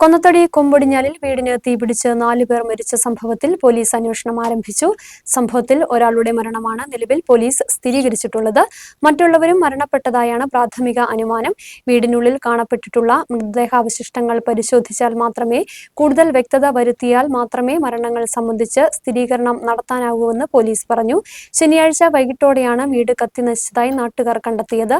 കൊന്നത്തടി കൊമ്പൊടിഞ്ഞാലിൽ വീടിന് തീപിടിച്ച് നാലുപേർ മരിച്ച സംഭവത്തിൽ പോലീസ് അന്വേഷണം ആരംഭിച്ചു. സംഭവത്തിൽ ഒരാളുടെ മരണമാണ് നിലവിൽ പോലീസ് സ്ഥിരീകരിച്ചിട്ടുള്ളത്. മറ്റുള്ളവരും മരണപ്പെട്ടതായാണ് പ്രാഥമിക അനുമാനം. വീടിനുള്ളിൽ കാണപ്പെട്ടിട്ടുള്ള മൃതദേഹാവശിഷ്ടങ്ങൾ പരിശോധിച്ചാൽ മാത്രമേ കൂടുതൽ വ്യക്തത വരുത്തിയാൽ മാത്രമേ മരണങ്ങൾ സംബന്ധിച്ച് സ്ഥിരീകരണം നടത്താനാകൂവെന്ന് പോലീസ് പറഞ്ഞു. ശനിയാഴ്ച വൈകിട്ടോടെയാണ് വീട് കത്തിനശിച്ചതായി നാട്ടുകാർ കണ്ടെത്തിയത്.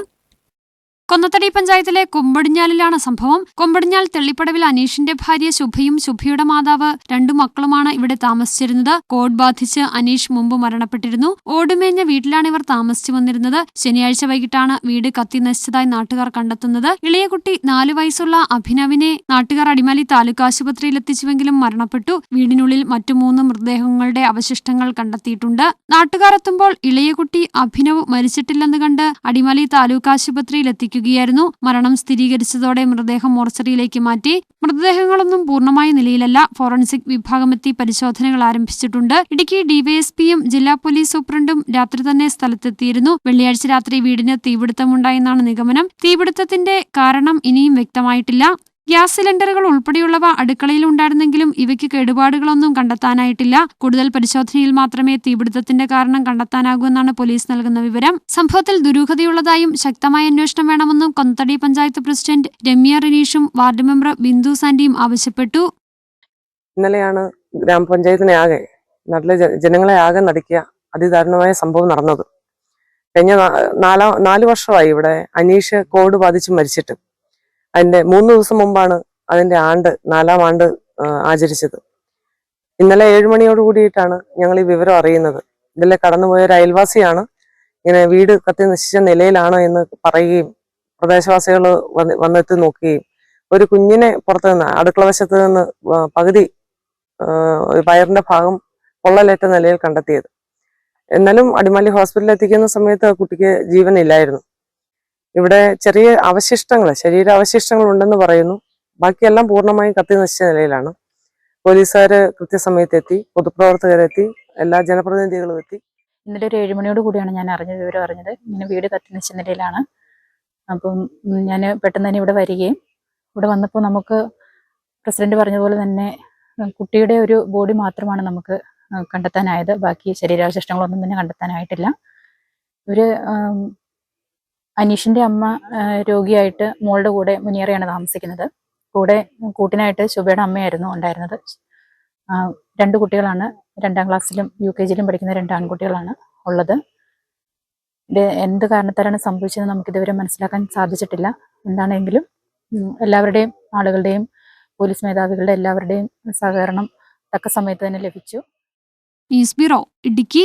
കൊന്നത്തടി പഞ്ചായത്തിലെ കൊമ്പടിഞ്ഞാലിലാണ് സംഭവം. കൊമ്പടിഞ്ഞാൽ തെള്ളിപ്പടവിൽ അനീഷിന്റെ ഭാര്യ ശുഭയും ശുഭയുടെ മാതാവ് രണ്ടു മക്കളുമാണ് ഇവിടെ താമസിച്ചിരുന്നത്. കോഡ് ബാധിച്ച് അനീഷ് മുമ്പ് മരണപ്പെട്ടിരുന്നു. ഓടുമേഞ്ഞ വീട്ടിലാണ് ഇവർ താമസിച്ചു വന്നിരുന്നത്. ശനിയാഴ്ച വൈകിട്ടാണ് വീട് കത്തി നശിച്ചതായി നാട്ടുകാർ കണ്ടെത്തുന്നത്. ഇളയ കുട്ടി നാലു വയസ്സുള്ള അഭിനവിനെ നാട്ടുകാർ അടിമാലി താലൂക്ക് ആശുപത്രിയിൽ എത്തിച്ചുവെങ്കിലും മരണപ്പെട്ടു. വീടിനുള്ളിൽ മറ്റു മൂന്ന് മൃതദേഹങ്ങളുടെ അവശിഷ്ടങ്ങൾ കണ്ടെത്തിയിട്ടുണ്ട്. നാട്ടുകാർ എത്തുമ്പോൾ ഇളയ കുട്ടി അഭിനവ് മരിച്ചിട്ടില്ലെന്ന് കണ്ട് അടിമാലി താലൂക്ക് ആശുപത്രിയിൽ എത്തിക്കുകയായിരുന്നു മരണം സ്ഥിരീകരിച്ചതോടെ മൃതദേഹം മോർച്ചറിയിലേക്ക് മാറ്റി. മൃതദേഹങ്ങളൊന്നും പൂർണമായ നിലയിലല്ല. ഫോറൻസിക് വിഭാഗമെത്തി പരിശോധനകൾ ആരംഭിച്ചിട്ടുണ്ട്. ഇടുക്കി ഡിവൈഎസ്പിയും ജില്ലാ പോലീസ് സൂപ്രണ്ടും രാത്രി തന്നെ സ്ഥലത്തെത്തിയിരുന്നു. വെള്ളിയാഴ്ച രാത്രി വീടിന് തീപിടുത്തമുണ്ടായെന്നാണ് നിഗമനം. തീപിടുത്തത്തിന്റെ കാരണം ഇനിയും വ്യക്തമായിട്ടില്ല. ഗ്യാസ് സിലിണ്ടറുകൾ ഉൾപ്പെടെയുള്ളവ അടുക്കളയിൽ ഉണ്ടായിരുന്നെങ്കിലും ഇവയ്ക്ക് കേടുപാടുകളൊന്നും കണ്ടെത്താനായിട്ടില്ല. കൂടുതൽ പരിശോധനയിൽ മാത്രമേ തീപിടുത്തത്തിന്റെ കാരണം കണ്ടെത്താനാകൂ എന്നാണ് പോലീസ് നൽകുന്ന വിവരം. സംഭവത്തിൽ ദുരൂഹതയുള്ളതായും ശക്തമായ അന്വേഷണം വേണമെന്നും കൊന്നത്തടി പഞ്ചായത്ത് പ്രസിഡന്റ് രമ്യ റിനീഷും വാർഡ് മെമ്പർ ബിന്ദു സാന്റിയും ആവശ്യപ്പെട്ടു. ഇന്നലെയാണ് ഗ്രാമപഞ്ചായത്തിനെ ആകെ നാട്ടിലെ ജനങ്ങളെ ആകെ നടുക്കിയ അതിദാരുണമായ സംഭവം നടന്നത്. കഴിഞ്ഞ നാലാം നാല് വർഷമായി ഇവിടെ അനീഷ് കോവിഡ് ബാധിച്ച് മരിച്ചിട്ട്. അതിന്റെ മൂന്ന് ദിവസം മുമ്പാണ് അതിന്റെ ആണ്ട് നാലാം ആണ്ട് ആചരിച്ചത്. ഇന്നലെ ഏഴു മണിയോട് കൂടിയിട്ടാണ് ഞങ്ങൾ ഈ വിവരം അറിയുന്നത്. ഇതിലെ കടന്നുപോയ ഒരു അയൽവാസിയാണ് ഇങ്ങനെ വീട് കത്തി നശിച്ച നിലയിലാണ് എന്ന് പറയുകയും പ്രദേശവാസികൾ വന്ന് വന്നെത്തി നോക്കുകയും. ഒരു കുഞ്ഞിനെ പുറത്തു നിന്ന് അടുക്കള വശത്ത് നിന്ന് പകുതി വയറിന്റെ ഭാഗം പൊള്ളലേറ്റ നിലയിൽ കണ്ടെത്തിയത്. എന്നാലും അടിമാലി ഹോസ്പിറ്റലിൽ എത്തിക്കുന്ന സമയത്ത് കുട്ടിക്ക് ജീവനില്ലായിരുന്നു. ഇവിടെ ചെറിയ അവശിഷ്ടങ്ങൾ ശരീരാവശിഷ്ടങ്ങൾ ഉണ്ടെന്ന് പറയുന്നു. ബാക്കിയെല്ലാം പൂർണമായും കത്തി നശിച്ച നിലയിലാണ്. പോലീസുകാര് കൃത്യസമയത്ത് എത്തി പൊതുപ്രവർത്തകരെത്തി എല്ലാ ജനപ്രതിനിധികളും എത്തി. ഇന്നലെ ഒരു ഏഴുമണിയോട് കൂടിയാണ് ഞാൻ അറിഞ്ഞ വിവരം അറിഞ്ഞത്. ഇങ്ങനെ വീട് കത്തി നശിച്ച നിലയിലാണ്. അപ്പം ഞാൻ പെട്ടെന്ന് തന്നെ ഇവിടെ വരികയും ഇവിടെ വന്നപ്പോൾ നമുക്ക് പ്രസിഡന്റ് പറഞ്ഞതുപോലെ തന്നെ കുട്ടിയുടെ ഒരു ബോഡി മാത്രമാണ് നമുക്ക് കണ്ടെത്താനായത്. ബാക്കി ശരീരാവശിഷ്ടങ്ങളൊന്നും തന്നെ കണ്ടെത്താനായിട്ടില്ല. ഇവർ ഉം, അനീഷിന്റെ അമ്മ രോഗിയായിട്ട് മോളുടെ കൂടെ മുനിയറയാണ് താമസിക്കുന്നത്. കൂടെ കൂട്ടിനായിട്ട് ശുഭയുടെ അമ്മയായിരുന്നു ഉണ്ടായിരുന്നത്. രണ്ട് കുട്ടികളാണ്. രണ്ടാം ക്ലാസ്സിലും യു കെ ജിയിലും പഠിക്കുന്ന രണ്ട് ആൺകുട്ടികളാണ് ഉള്ളത്. ഇത് എന്ത് കാരണത്താലാണ് സംഭവിച്ചതെന്ന് നമുക്കിതുവരെ മനസ്സിലാക്കാൻ സാധിച്ചിട്ടില്ല. എന്താണെങ്കിലും എല്ലാവരുടെയും ആളുകളുടെയും പോലീസ് മേധാവികളുടെ എല്ലാവരുടെയും സഹകരണം തക്ക സമയത്ത് തന്നെ ലഭിച്ചു. ബ്യൂറോ ഇടുക്കി.